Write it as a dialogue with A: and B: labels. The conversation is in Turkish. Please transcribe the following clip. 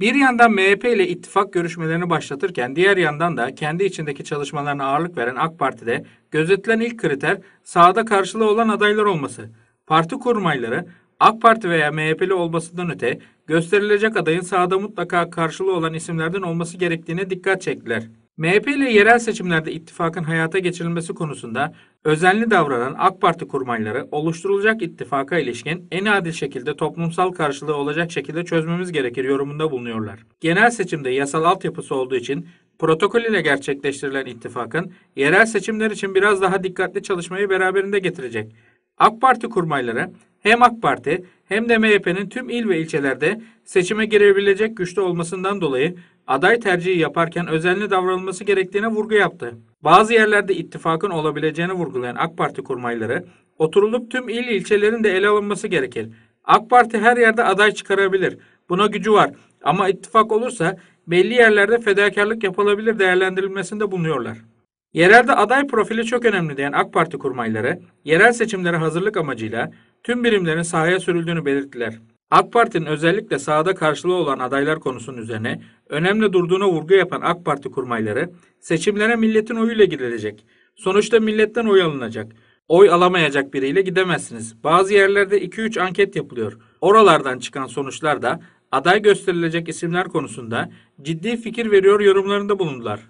A: Bir yandan MHP ile ittifak görüşmelerini başlatırken diğer yandan da kendi içindeki çalışmalarına ağırlık veren AK Parti'de gözetilen ilk kriter sahada karşılığı olan adaylar olması. Parti kurmayları AK Parti veya MHP'li olmasından öte gösterilecek adayın sahada mutlaka karşılığı olan isimlerden olması gerektiğine dikkat çektiler. MHP ile yerel seçimlerde ittifakın hayata geçirilmesi konusunda özenli davranan AK Parti kurmayları oluşturulacak ittifaka ilişkin en adil şekilde toplumsal karşılığı olacak şekilde çözmemiz gerekir yorumunda bulunuyorlar. Genel seçimde yasal altyapısı olduğu için protokol ile gerçekleştirilen ittifakın yerel seçimler için biraz daha dikkatli çalışmayı beraberinde getirecek. AK Parti kurmayları hem AK Parti hem de MHP'nin tüm il ve ilçelerde seçime girebilecek güçte olmasından dolayı aday tercihi yaparken özenli davranılması gerektiğine vurgu yaptı. Bazı yerlerde ittifakın olabileceğini vurgulayan AK Parti kurmayları, oturulup tüm il ilçelerin de ele alınması gerekir. AK Parti her yerde aday çıkarabilir. Buna gücü var. Ama ittifak olursa belli yerlerde fedakarlık yapılabilir değerlendirilmesinde bulunuyorlar. Yerelde aday profili çok önemli diyen AK Parti kurmayları, yerel seçimlere hazırlık amacıyla tüm birimlerin sahaya sürüldüğünü belirttiler. AK Parti'nin özellikle sahada karşılığı olan adaylar konusunun üzerine önemli durduğuna vurgu yapan AK Parti kurmayları, seçimlere milletin oyuyla gidilecek. Sonuçta milletten oy alınacak. Oy alamayacak biriyle gidemezsiniz. Bazı yerlerde 2-3 anket yapılıyor. Oralardan çıkan sonuçlar da aday gösterilecek isimler konusunda ciddi fikir veriyor yorumlarında bulundular.